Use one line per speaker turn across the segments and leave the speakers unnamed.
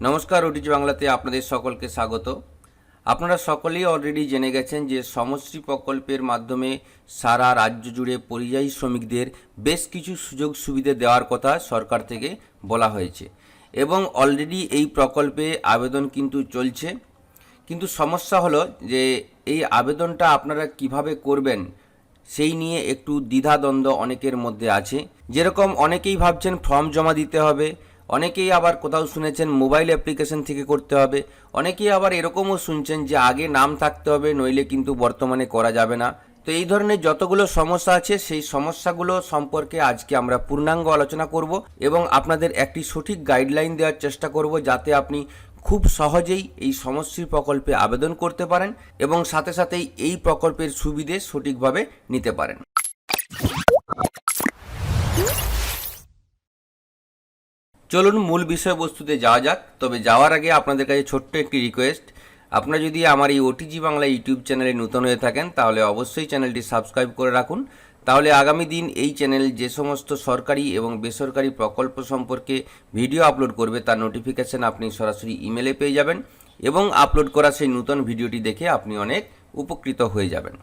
নমস্কার ওটিজি বাংলাতে আপনাদের সকলকে স্বাগত। আপনারা সকলেই অলরেডি জেনে গেছেন যে সমশ্রী প্রকল্পের মাধ্যমে সারা রাজ্য জুড়ে পরিযায়ী শ্রমিকদের বেশ কিছু সুযোগ সুবিধে দেওয়ার কথা সরকার থেকে বলা হয়েছে এবং অলরেডি এই প্রকল্পে আবেদন কিন্তু চলছে। কিন্তু সমস্যা হলো যে এই আবেদনটা আপনারা কীভাবে করবেন সেই নিয়ে একটু দ্বিধাদ্বন্দ্ব অনেকের মধ্যে আছে। যেরকম অনেকেই ভাবছেন ফর্ম জমা দিতে হবে অনেকেই আবার কোথাও শুনেছেন মোবাইল অ্যাপ্লিকেশন থেকে করতে হবে। অনেকেই আবার এরকমও শুনছেন যে আগে নাম থাকতে হবে, নইলে কিন্তু বর্তমানে করা যাবে না। তো এই ধরনের যতগুলো সমস্যা আছে, সেই সমস্যাগুলো সম্পর্কে আজকে আমরা পূর্ণাঙ্গ আলোচনা করব এবং আপনাদের একটি সঠিক গাইডলাইন দেওয়ার চেষ্টা করব যাতে আপনি খুব সহজেই এই সমশ্রী প্রকল্পে আবেদন করতে পারেন এবং সাথে সাথেই এই প্রকল্পের সুবিধে সঠিকভাবে নিতে পারেন। চলুন মূল বিষয়বস্তুতে যাওয়া যাক, তবে যাওয়ার আগে আপনাদের কাছে ছোট্ট একটি রিকোয়েস্ট আপনারা যদি আমার এই ওটিজি বাংলা ইউটিউব চ্যানেলে নতুন হয়ে থাকেন, তাহলে অবশ্যই চ্যানেলটি সাবস্ক্রাইব করে রাখুন। তাহলে আগামী দিন এই চ্যানেল যে সমস্ত সরকারি এবং বেসরকারি প্রকল্প সম্পর্কে ভিডিও আপলোড করবে, তার নোটিফিকেশন আপনি সরাসরি ইমেলে পেয়ে যাবেন এবং আপলোড করা সেই নতুন ভিডিওটি দেখে আপনি অনেক উপকৃত হয়ে যাবেন।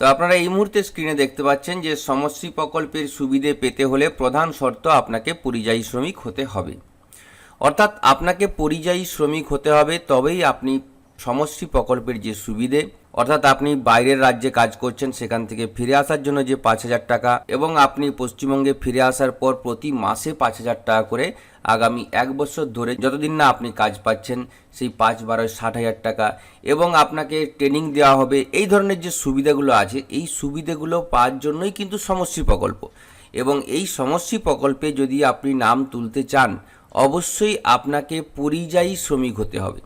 তো আপনারা এই মুহূর্তে স্ক্রিনে দেখতে পাচ্ছেন যে সমশ্রী প্রকল্পের সুবিধে পেতে হলে প্রধান শর্ত আপনাকে পরিযায়ী শ্রমিক হতে হবে। অর্থাৎ আপনাকে পরিযায়ী শ্রমিক হতে হবে তবেই আপনি সমশ্রী প্রকল্পের যে সুবিধে, অর্থাৎ আপনি বাইরের রাজ্যে কাজ করছেন সেখান থেকে ফিরে আসার জন্য যে পাঁচ হাজার টাকা এবং আপনি পশ্চিমবঙ্গে ফিরে আসার পর প্রতি মাসে পাঁচ হাজার টাকা করে আগামী এক বছর ধরে যতদিন না আপনি কাজ পাচ্ছেন, সেই পাঁচ, বারো, ষাট হাজার টাকা এবং আপনাকে ট্রেনিং দেওয়া হবে, এই ধরনের যে সুবিধাগুলো আছে, এই সুবিধাগুলো পাওয়ার জন্যই কিন্তু সমশ্রী প্রকল্প। এবং এই সমশ্রী প্রকল্পে যদি আপনি নাম তুলতে চান, অবশ্যই আপনাকে পরিযায়ী শ্রমিক হতে হবে।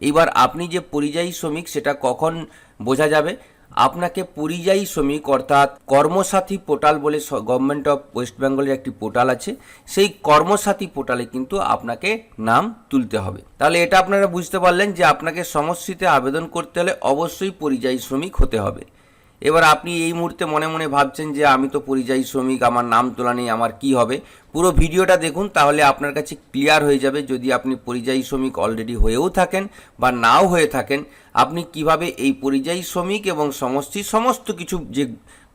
এবার আপনি যে পরিযায়ী শ্রমিক, সেটা কখন বোঝা যাবে? আপনাকে পরিযায়ী শ্রমিক অর্থাৎ কর্মসাথী পোর্টাল বলে গভর্নমেন্ট অফ ওয়েস্ট বেঙ্গলের একটি পোর্টাল আছে। সেই কর্মসাথী পোর্টালে কিন্তু আপনাকে নাম তুলতে হবে। তাহলে এটা আপনারা বুঝতে পারলেন যে আপনাকে সমষ্টিতে আবেদন করতে হলে অবশ্যই পরিযায়ী শ্রমিক হতে হবে। এবার আপনি এই মুহূর্তে মনে মনে ভাবছেন যে আমি তো পরিযায়ী শ্রমিক, আমার নাম তোলা নেই, আমার কি হবে? পুরো ভিডিওটা দেখুন, তাহলে আপনার কাছে ক্লিয়ার হয়ে যাবে যদি আপনি পরিযায়ী শ্রমিক অলরেডি হয়েও থাকেন বা নাও হয়ে থাকেন, আপনি কীভাবে এই পরিযায়ী শ্রমিক এবং সমষ্টি সমস্ত কিছু যে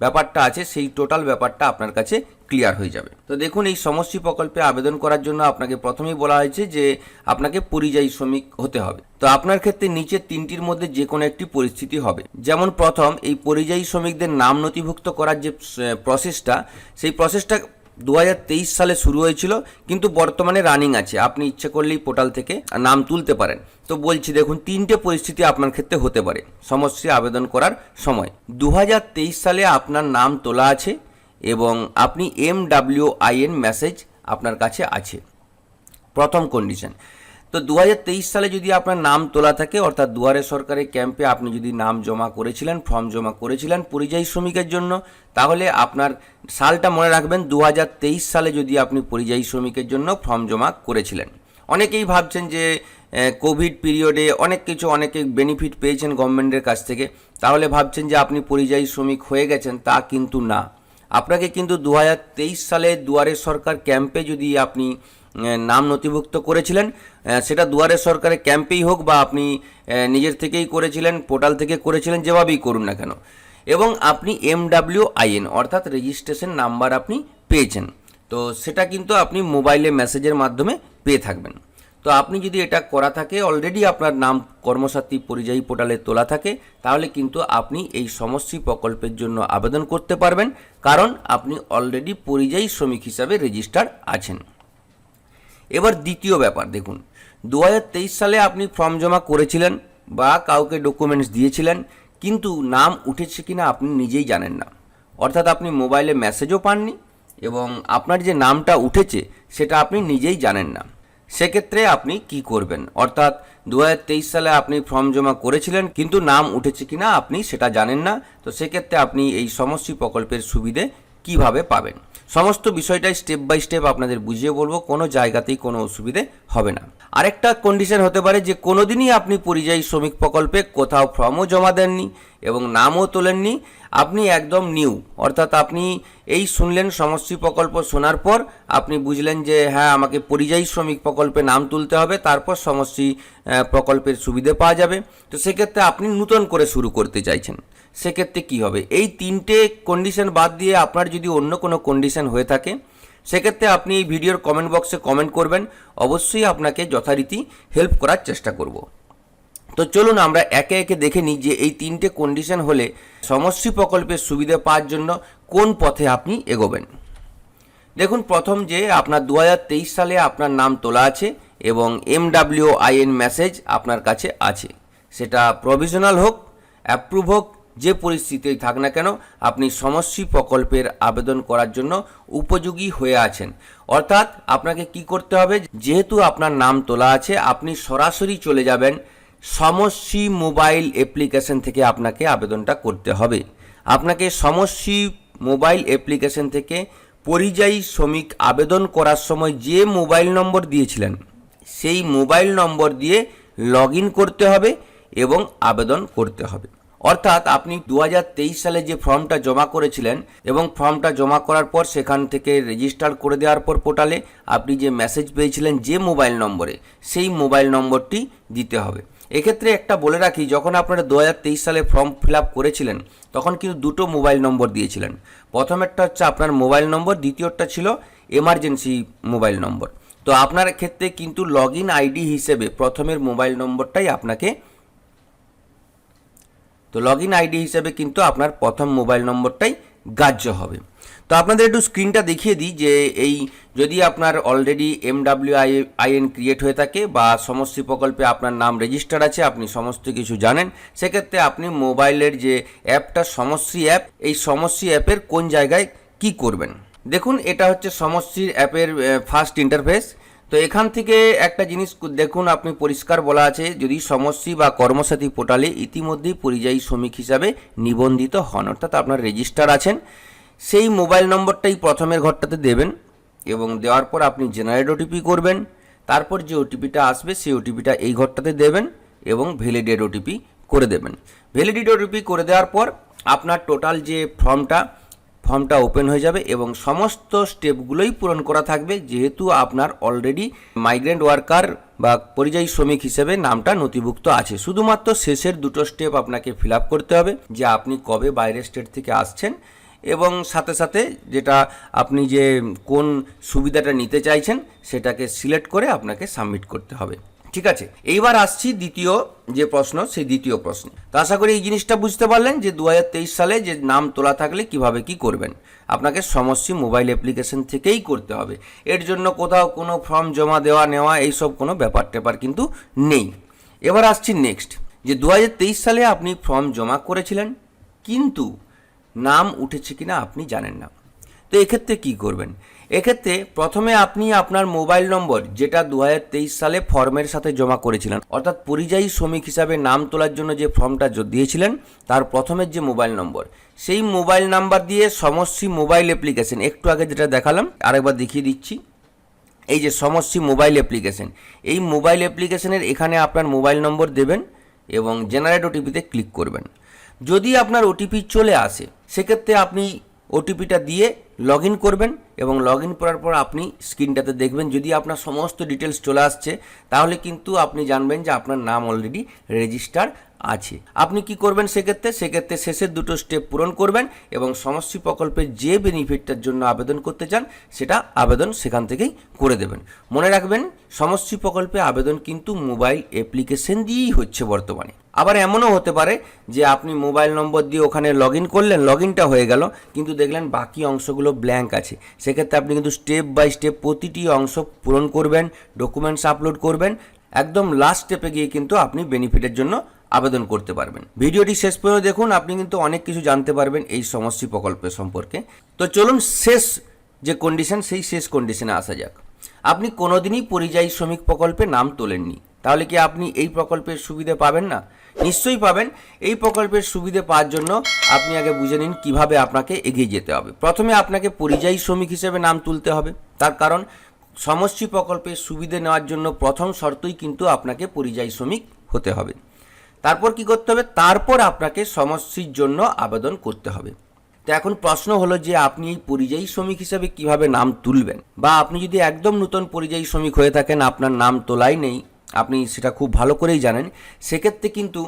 ব্যাপারটা আছে, সেই টোটাল ব্যাপারটা আপনার কাছে ক্লিয়ার হয়ে যাবে। তো দেখুন, এই সমষ্টি প্রকল্পে আবেদন করার জন্য আপনাকে প্রথমেই বলা হয়েছে যে আপনাকে পরিযায়ী শ্রমিক হতে হবে। তো আপনার ক্ষেত্রে নিচের তিনটির মধ্যে যে কোনো একটি পরিস্থিতি হবে। যেমন প্রথম, এই পরিযায়ী শ্রমিকদের নাম নথিভুক্ত করার যে প্রসেসটা সেই প্রসেসটা দু হাজার তেইশ সালে শুরু হয়েছিল, কিন্তু বর্তমানে রানিং আছে। আপনি ইচ্ছে করলেই পোর্টাল থেকে নাম তুলতে পারেন। তো বলছি, দেখুন, তিনটে পরিস্থিতি আপনার ক্ষেত্রে হতে পারে। সমস্যা আবেদন করার সময়। দু হাজার তেইশ সালে আপনার নাম তোলা আছে এবং আপনি এম ডাব্লিউ আইএন মেসেজ আপনার কাছে আছে। প্রথম কন্ডিশন তো দু হাজার তেইশ সালে যদি আপনার নাম তোলা থাকে, অর্থাৎ দুয়ারে সরকারের ক্যাম্পে আপনি যদি নাম জমা করেছিলেন, ফর্ম জমা করেছিলেন পরিযায়ী শ্রমিকের জন্য, তাহলে আপনার সালটা মনে রাখবেন দু হাজার তেইশ সালে যদি আপনি পরিযায়ী শ্রমিকের জন্য ফর্ম জমা করেছিলেন। অনেকেই ভাবছেন যে কোভিড পিরিয়ডে অনেক কিছু, অনেকে বেনিফিট পেয়েছেন গভর্নমেন্টের কাছ থেকে। তাহলে ভাবছেন যে আপনি পরিযায়ী শ্রমিক হয়ে গেছেন, তা কিন্তু না। আপনাকে কিন্তু দু হাজার তেইশ সালে দুয়ারে সরকার ক্যাম্পে যদি আপনি নাম নথিভুক্ত করেছিলেন সেটা দুয়ারে সরকারের ক্যাম্পেই হোক বা আপনি নিজের থেকেই করেছিলেন, পোর্টাল থেকে করেছিলেন, যেভাবেই করুন না কেন। এবং আপনি এমডাব্লিউ আইএন অর্থাৎ রেজিস্ট্রেশন নাম্বার আপনি পেয়েছেন। তো সেটা কিন্তু আপনি মোবাইলে মেসেজের মাধ্যমে পেয়ে থাকবেন। তো আপনি যদি এটা করা থাকে অলরেডি আপনার নাম কর্মসাথী পরিযায়ী পোর্টালে তোলা থাকে, তাহলে কিন্তু আপনি এই সমষ্টি প্রকল্পের জন্য আবেদন করতে পারবেন, কারণ আপনি অলরেডি পরিযায়ী শ্রমিক হিসাবে রেজিস্টার আছেন। এবার দ্বিতীয় ব্যাপার দেখুন। দু হাজার তেইশ সালে আপনি ফর্ম জমা করেছিলেন বা কাউকে ডকুমেন্টস দিয়েছিলেন, কিন্তু নাম উঠেছে কিনা আপনি নিজেই জানেন না। অর্থাৎ আপনি মোবাইলে মেসেজও পাননি এবং আপনার যে নামটা উঠেছে, সেটা আপনি নিজেই জানেন না। সেক্ষেত্রে আপনি কি করবেন? অর্থাৎ দু হাজার তেইশ সালে আপনি ফর্ম জমা করেছিলেন, কিন্তু নাম উঠেছে কিনা আপনি সেটা জানেন না। তো সেক্ষেত্রে আপনি এই সমষ্টি প্রকল্পের সুবিধে কীভাবে পাবেন? সমস্ত বিষয়টাই স্টেপ বাই স্টেপ আপনাদের বুঝিয়ে বলব, কোনো জায়গাতেই কোনো অসুবিধে হবে না। আরেকটা কন্ডিশন হতে পারে যে, কোনোদিনই আপনি পরিযায়ী শ্রমিক প্রকল্পে কোথাও ফর্মও জমা দেননি এবং নামও তোলেননি। আপনি একদম নিউ অর্থাৎ আপনি এই শুনলেন সমষ্টি প্রকল্প শোনার পর আপনি বুঝলেন যে হ্যাঁ আমাকে পরিযায়ী শ্রমিক প্রকল্পে নাম তুলতে হবে, তারপর সমষ্টি প্রকল্পের সুবিধে পাওয়া যাবে। তো সেক্ষেত্রে আপনি নূতন করে শুরু করতে চাইছেন। সেক্ষেত্রে কি হবে? এই তিনটে কন্ডিশন বাদ দিয়ে আপনার যদি অন্য কোনো কন্ডিশন হয়ে থাকে, সেক্ষেত্রে আপনি এই ভিডিওর কমেন্ট বক্সে কমেন্ট করবেন। অবশ্যই আপনাকে যথারীতি হেল্প করার চেষ্টা করব। তো চলুন আমরা একে একে দেখে নিই যে এই তিনটে কন্ডিশন হলে সমষ্টি প্রকল্পের সুবিধা পাওয়ার জন্য কোন পথে আপনি এগোবেন। দেখুন, প্রথম যে আপনার দু হাজার তেইশ সালে আপনার নাম তোলা আছে এবং এমডাব্লিউ আইএন মেসেজ আপনার কাছে আছে। সেটা প্রভিশনাল হোক অ্যাপ্রুভ হোক, যে পরিস্থিতিই থাক না কেন, আপনি সমষ্টি প্রকল্পের আবেদন করার জন্য উপযোগী হয়ে আছেন। অর্থাৎ আপনাকে কি করতে হবে, যেহেতু আপনার নাম তোলা আছে, আপনি সরাসরি চলে যাবেন সমষ্টি মোবাইল অ্যাপ্লিকেশন থেকে আপনাকে আবেদনটা করতে হবে। আপনাকে সমষ্টি মোবাইল অ্যাপ্লিকেশন থেকে পরিযায়ী শ্রমিক আবেদন করার সময় যে মোবাইল নম্বর দিয়েছিলেন, সেই মোবাইল নম্বর দিয়ে লগ করতে হবে এবং আবেদন করতে হবে। অর্থাৎ আপনি দু হাজার তেইশ সালে যে ফর্মটা জমা করেছিলেন এবং ফর্মটা জমা করার পর সেখান থেকে রেজিস্টার করে দেওয়ার পর পোর্টালে আপনি যে মেসেজ পেয়েছিলেন যে মোবাইল নম্বরে, সেই মোবাইল নম্বরটি দিতে হবে। এক্ষেত্রে একটা বলে রাখি, যখন আপনারা দু হাজার তেইশ সালে ফর্ম ফিল করেছিলেন, তখন কিন্তু দুটো মোবাইল নম্বর দিয়েছিলেন। প্রথমেরটা হচ্ছে আপনার মোবাইল নম্বর দ্বিতীয়টা ছিল এমার্জেন্সি মোবাইল নম্বর। তো আপনার ক্ষেত্রে কিন্তু লগ ইন আইডি হিসেবে প্রথমের মোবাইল নম্বরটাই আপনাকে তো লগ ইন আইডি হিসেবে কিন্তু আপনার প্রথম মোবাইল নম্বরটাই গ্রাহ্য হবে। তো আপনাদের একটু স্ক্রিনটা দেখিয়ে দিই যে এই যদি আপনার already M W I IN create হয়ে থাকে বা সমষ্টি প্রকল্পে আপনার নাম রেজিস্টার আছে, আপনি সমস্ত কিছু জানেন, সেক্ষেত্রে আপনি মোবাইলের যে অ্যাপটা সমষ্টি অ্যাপ, এই সমষ্টি অ্যাপের কোন জায়গায় কি করবেন? দেখুন, এটা হচ্ছে সমষ্টির অ্যাপের ফার্স্ট ইন্টারফেস তো এখান থেকে একটা জিনিস দেখুন, আপনি পরিষ্কার বলা আছে, যদি সমষ্টি বা কর্মসাথী পোর্টালে ইতিমধ্যেই পরিযায়ী শ্রমিক হিসাবে নিবন্ধিত হন, অর্থাৎ আপনার রেজিস্টার আছেন সেই মোবাইল নম্বরটাই প্রথমের ঘরটাতে দেবেন এবং দেওয়ার পর আপনি জেনারেট ওটিপি করবেন। তারপর যে ওটিপিটা আসবে, সেই ওটিপিটা এই ঘরটাতে দেবেন এবং ভ্যালিডেট ওটিপি করে দেবেন। ভ্যালিডেট ওটিপি করে দেওয়ার পর আপনার টোটাল যে ফর্মটা ফর্মটা ওপেন হয়ে যাবে এবং সমস্ত স্টেপগুলোই পূরণ করা থাকবে। যেহেতু আপনার অলরেডি মাইগ্রেন্ট ওয়ার্কার বা পরিযায়ী শ্রমিক হিসেবে নামটা নথিভুক্ত আছে। শুধুমাত্র শেষের দুটো স্টেপ আপনাকে ফিল করতে হবে, যে আপনি কবে বাইরের স্টেট থেকে আসছেন এবং সাথে সাথে যেটা আপনি যে কোন সুবিধাটা নিতে চাইছেন সেটাকে সিলেক্ট করে আপনাকে সাবমিট করতে হবে। ঠিক আছে? এইবার আসছি দ্বিতীয় যে প্রশ্ন, সেই দ্বিতীয় প্রশ্ন। তো আশা করি এই জিনিসটা বুঝতে পারলেন যে দুহাজার তেইশ সালে যে নাম তোলা থাকলে কীভাবে কি করবেন। আপনাকে সমস্যা মোবাইল অ্যাপ্লিকেশন থেকেই করতে হবে। এর জন্য কোথাও কোনো ফর্ম জমা দেওয়া, নেওয়া এইসব কোনো ব্যাপার ট্যাপার কিন্তু নেই। এবার আসছি নেক্সট। যে দু হাজার তেইশ সালে আপনি ফর্ম জমা করেছিলেন, কিন্তু নাম উঠেছে কিনা আপনি জানেন না। তো এক্ষেত্রে কি করবেন? এক্ষেত্রে প্রথমে আপনি আপনার মোবাইল নম্বর, যেটা দু হাজার তেইশ সালে ফর্মের সাথে জমা করেছিলেন, অর্থাৎ পরিযায়ী শ্রমিক হিসাবে নাম তোলার জন্য যে ফর্মটা দিয়েছিলেন, তার প্রথমের যে মোবাইল নম্বর, সেই মোবাইল নাম্বার দিয়ে সমষ্টি মোবাইল অ্যাপ্লিকেশন, একটু আগে যেটা দেখালাম, আরেকবার দেখিয়ে দিচ্ছি। এই যে সমষ্টি মোবাইল অ্যাপ্লিকেশন, এই মোবাইল অ্যাপ্লিকেশনের এখানে আপনার মোবাইল নম্বর দেবেন এবং জেনারেট ওটিপিতে ক্লিক করবেন। যদি আপনার ওটিপি চলে আসে, সেক্ষেত্রে আপনি ওটিপিটা দিয়ে লগ ইন করবেন এবং লগ ইন করার পর আপনি স্ক্রিনটাতে দেখবেন। যদি আপনার সমস্ত ডিটেলস চলে আসছে, তাহলে কিন্তু আপনি জানবেন যে আপনার নাম অলরেডি রেজিস্টার আছে। আপনি কি করবেন সেক্ষেত্রে? সেক্ষেত্রে শেষের দুটো স্টেপ পূরণ করবেন এবং সমষ্টি প্রকল্পের যে বেনিফিটটার জন্য আবেদন করতে চান, সেটা আবেদন সেখান থেকেই করে দেবেন। মনে রাখবেন, সমষ্টি প্রকল্পে আবেদন কিন্তু মোবাইল অ্যাপ্লিকেশন দিয়েই হচ্ছে বর্তমানে। আবার এমনও হতে পারে যে আপনি মোবাইল নম্বর দিয়ে ওখানে লগ ইন করলেন লগ ইনটা হয়ে গেল, কিন্তু দেখলেন বাকি অংশগুলো ব্ল্যাঙ্ক আছে। সেক্ষেত্রে আপনি কিন্তু স্টেপ বাই স্টেপ প্রতিটি অংশ পূরণ করবেন ডকুমেন্টস আপলোড করবেন। একদম লাস্ট স্টেপে গিয়ে কিন্তু আপনি বেনিফিটের জন্য আবেদন করতে পারবেন। ভিডিওটি শেষ পর্যন্ত দেখুন, আপনি কিন্তু অনেক কিছু জানতে পারবেন এই সমষ্টি প্রকল্পের সম্পর্কে। তো চলুন, শেষ যে কন্ডিশন সেই শেষ কন্ডিশনে আসা যাক। আপনি কোনোদিনই পরিযায়ী শ্রমিক প্রকল্পে নাম তোলেননি। তাহলে কি আপনি এই প্রকল্পের সুবিধে পাবেন না? নিশ্চয়ই পাবেন। এই প্রকল্পের সুবিধে পাওয়ার জন্য আপনি আগে বুঝে নিন কীভাবে আপনাকে এগিয়ে যেতে হবে। প্রথমে আপনাকে পরিযায়ী শ্রমিক হিসেবে নাম তুলতে হবে। তার কারণ, সমষ্টি প্রকল্পের সুবিধে নেওয়ার জন্য প্রথম শর্তই কিন্তু আপনাকে পরিযায়ী শ্রমিক হতে হবে। তারপর কি করতে হবে? তারপর আপনাকে সমষ্টির জন্য আবেদন করতে হবে। তো এখন প্রশ্ন হলো যে আপনি এই পরিযায়ী শ্রমিক হিসেবে কীভাবে নাম তুলবেন? বা আপনি যদি একদম নতুন পরিযায়ী শ্রমিক হয়ে থাকেন, আপনার নাম তোলাই নেই, আপনি সেটা খুব ভালো করেই জানেন, সেক্ষেত্রে কিন্তু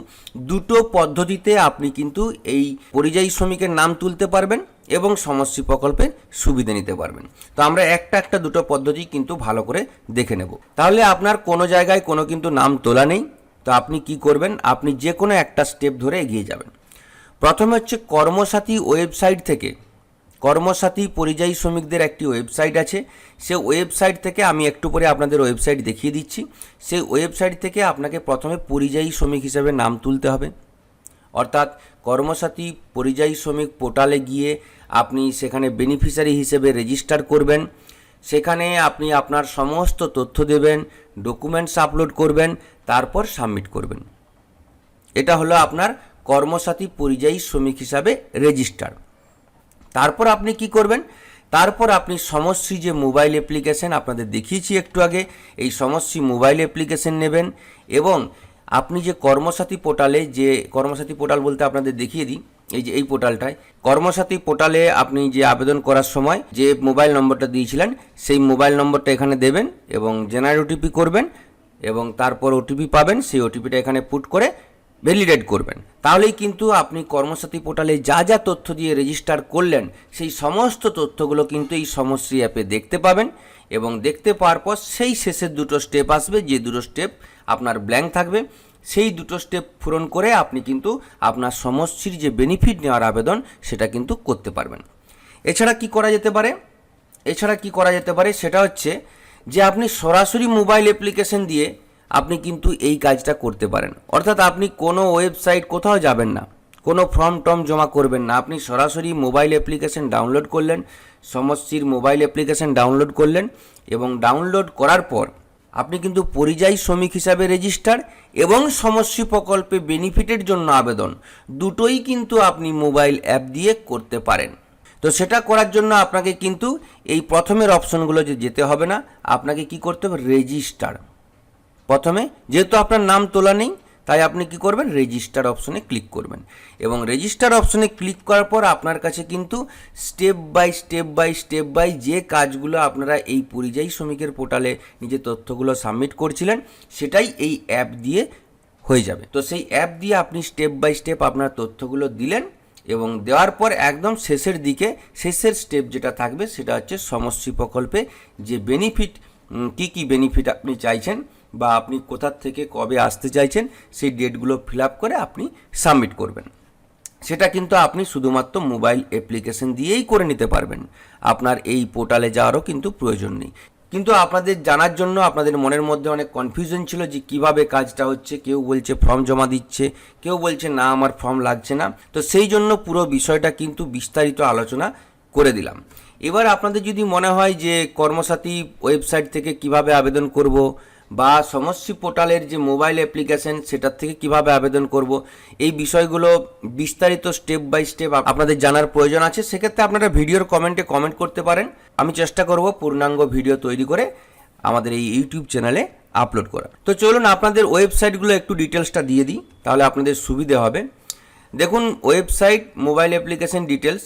দুটো পদ্ধতিতে আপনি কিন্তু এই পরিযায়ী শ্রমিকের নাম তুলতে পারবেন এবং সমষ্টি প্রকল্পের সুবিধা নিতে পারবেন। তো আমরা একটা একটা দুটো পদ্ধতি কিন্তু ভালো করে দেখে নেব। তাহলে আপনার কোনো জায়গায় কোনো কিন্তু নাম তোলা নেই তো আপনি কি করবেন? আপনি যে কোনো একটা স্টেপ ধরে এগিয়ে যাবেন। প্রথমে হচ্ছে কর্মসাথী ওয়েবসাইট থেকে, কর্মসাথী পরিযায়ী শ্রমিকদের একটি ওয়েবসাইট আছে। সে ওয়েবসাইট থেকে আমি একটু পরে আপনাদের ওয়েবসাইট দেখিয়ে দিচ্ছি। সেই ওয়েবসাইট থেকে আপনাকে প্রথমে পরিযায়ী শ্রমিক হিসেবে নাম তুলতে হবে। অর্থাৎ কর্মসাথী পরিযায়ী শ্রমিক পোর্টালে গিয়ে আপনি সেখানে বেনিফিশিয়ারি হিসেবে রেজিস্টার করবেন। সেখানে আপনি আপনার সমস্ত তথ্য দেবেন ডকুমেন্টস আপলোড করবেন, তারপর সাবমিট করবেন। এটা হলো আপনার কর্মসাথী পরিযায়ী শ্রমিক হিসাবে রেজিস্টার তারপর আপনি কি করবেন? তারপর আপনি সমশ্রী যে মোবাইল অ্যাপ্লিকেশন আপনাদের দেখিয়েছি একটু আগে, এই সমশ্রী মোবাইল অ্যাপ্লিকেশন নেবেন এবং আপনি যে কর্মসাথী পোর্টালে যে কর্মসাথী পোর্টাল বলতে আপনাদের দেখিয়ে দিই, এই যে এই পোর্টালটায়, কর্মসাথী পোর্টালে আপনি যে আবেদন করার সময় যে মোবাইল নম্বরটা দিয়েছিলেন, সেই মোবাইল নম্বরটা এখানে দেবেন এবং জেনারেল ওটিপি করবেন এবং তারপর ওটিপি পাবেন, সেই ওটিপিটা এখানে পুট করে ভ্যালিডেট করবেন। তাহলেই কিন্তু আপনি কর্মসাথী পোর্টালে যা যা তথ্য দিয়ে রেজিস্টার করলেন, সেই সমস্ত তথ্যগুলো কিন্তু এই সমশ্রী অ্যাপে দেখতে পাবেন। এবং দেখতে পাওয়ার পর সেই শেষের দুটো স্টেপ আসবে, যে দুটো স্টেপ আপনার ব্ল্যাঙ্ক থাকবে, সেই দুটো স্টেপ পূরণ করে আপনি কিন্তু আপনার সমষ্টির যে বেনিফিট নেওয়ার আবেদন সেটা কিন্তু করতে পারবেন। এছাড়া কি করা যেতে পারে? এছাড়া কি করা যেতে পারে সেটা হচ্ছে যে আপনি সরাসরি মোবাইল অ্যাপ্লিকেশন দিয়ে আপনি কিন্তু এই কাজটা করতে পারেন। অর্থাৎ আপনি কোনো ওয়েবসাইট কোথাও যাবেন না। কোনো ফর্ম টর্ম জমা করবেন না। আপনি সরাসরি মোবাইল অ্যাপ্লিকেশন ডাউনলোড করলেন, সমষ্টির মোবাইল অ্যাপ্লিকেশন ডাউনলোড করলেন এবং ডাউনলোড করার পর আপনি কিন্তু পরিযায়ী শ্রমিক হিসাবে রেজিস্টার এবং সমষ্টি প্রকল্পে বেনিফিটের জন্য আবেদন। দুটোই কিন্তু আপনি মোবাইল অ্যাপ দিয়ে করতে পারেন। তো সেটা করার জন্য আপনাকে কিন্তু এই প্রথমের অপশনগুলো যে যেতে হবে না, আপনাকে কি করতে হবে? রেজিস্টার। প্রথমে, যেহেতু আপনার নাম তোলা নেই তাই আপনি কি করবেন? রেজিস্টার অপশনে ক্লিক করবেন। এবং রেজিস্টার অপশনে ক্লিক করার পর আপনার কাছে কিন্তু step by step by step by যে কাজগুলো আপনারা এই পরিযায়ী শ্রমিকের পোর্টালে নিজের তথ্যগুলো সাবমিট করছিলেন, সেটাই এই অ্যাপ দিয়ে হয়ে যাবে। তো সেই অ্যাপ দিয়ে আপনি স্টেপ বাই স্টেপ আপনার তথ্যগুলো দিলেন এবং দেওয়ার পর একদম শেষের দিকে, শেষের স্টেপ যেটা থাকবে সেটা হচ্ছে সমষ্টি প্রকল্পে যে বেনিফিট কী কী বেনিফিট আপনি চাইছেন বা আপনি কোথার থেকে কবে আসতে চাইছেন, সেই ডেটগুলো ফিল আপ করে আপনি সাবমিট করবেন। সেটা কিন্তু আপনি শুধুমাত্র মোবাইল অ্যাপ্লিকেশন দিয়েই করে নিতে পারবেন। আপনার এই পোর্টালে যাওয়ারও কিন্তু প্রয়োজন নেই। কিন্তু আপনাদের জানার জন্য আপনাদের মনের মধ্যে অনেক কনফিউশন ছিল যে কীভাবে কাজটা হচ্ছে, কেউ বলছে ফর্ম জমা দিচ্ছে, কেউ বলছে না, আমার ফর্ম লাগছে না। তো সেই জন্য পুরো বিষয়টা কিন্তু বিস্তারিত আলোচনা করে দিলাম। এবার আপনাদের যদি মনে হয় যে কর্মসাথী ওয়েবসাইট থেকে কীভাবে আবেদন করব বা সমষ্টি পোর্টালের যে মোবাইল অ্যাপ্লিকেশন, সেটার থেকে কীভাবে আবেদন করব, এই বিষয়গুলো বিস্তারিত স্টেপ বাই স্টেপ আপনাদের জানার প্রয়োজন আছে। সেক্ষেত্রে আপনারা ভিডিওর কমেন্টে কমেন্ট করতে পারেন। আমি চেষ্টা করব পূর্ণাঙ্গ ভিডিও তৈরি করে আমাদের এই ইউটিউব চ্যানেলে আপলোড করা তো চলুন আপনাদের ওয়েবসাইটগুলো একটু ডিটেলসটা দিয়ে দিই, তাহলে আপনাদের সুবিধে হবে। দেখুন, website, mobile application details,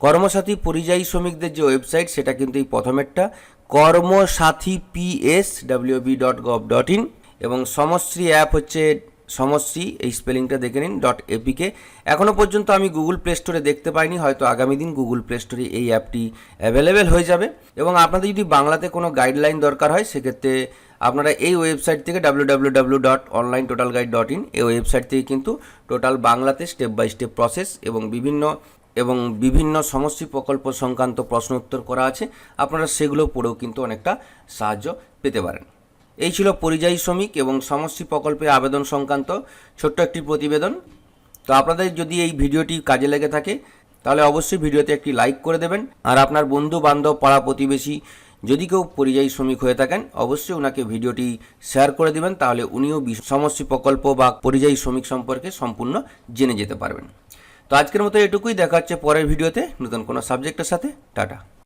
Karmasathi পরিযায়ী শ্রমিকদের যে ওয়েবসাইট, সেটা কিন্তু এই প্রথমেরটা। Karmasathi PS WB dot gov dot in এবং সমশ্রী অ্যাপ হচ্ছে সমশ্রী, এই স্পেলিংটা দেখে নিন ডট এপিকে এখনও পর্যন্ত আমি গুগল প্লে স্টোরে দেখতে পাইনি, হয়তো আগামী দিন গুগল প্লে স্টোরে এই অ্যাপটি অ্যাভেলেবেল হয়ে যাবে। এবং আপনাদের যদি বাংলাতে কোনো গাইডলাইন দরকার হয়, সেক্ষেত্রে আপনারা এই ওয়েবসাইট থেকে W W W dot online total guide dot in এই ওয়েবসাইট থেকে কিন্তু টোটাল বাংলাতে স্টেপ বাই স্টেপ প্রসেস এবং বিভিন্ন এবং বিভিন্ন সমষ্টি প্রকল্প সংক্রান্ত প্রশ্ন উত্তর করা আছে। আপনারা সেগুলো পড়েও কিন্তু অনেকটা সাহায্য পেতে পারেন। এই ছিল পরিযায়ী শ্রমিক এবং সমষ্টি প্রকল্পের আবেদন সংক্রান্ত ছোট্ট একটি প্রতিবেদন। তো আপনাদের যদি এই ভিডিওটি কাজে লেগে থাকে, তাহলে অবশ্যই ভিডিওতে একটি লাইক করে দেবেন। আর আপনার বন্ধু বান্ধব পাড়া প্রতিবেশী যদি কেউ পরিযায়ী শ্রমিক হয়ে থাকেন, অবশ্যই ওনাকে ভিডিওটি শেয়ার করে দেবেন, তাহলে উনিও সমষ্টি প্রকল্প বা পরিযায়ী শ্রমিক সম্পর্কে সম্পূর্ণ জেনে যেতে পারবেন। তো আজকের মতো এটুকুই দেখা হচ্ছে পরের ভিডিওতে। নতুন কোনো সাবজেক্টের সাথে টাটা।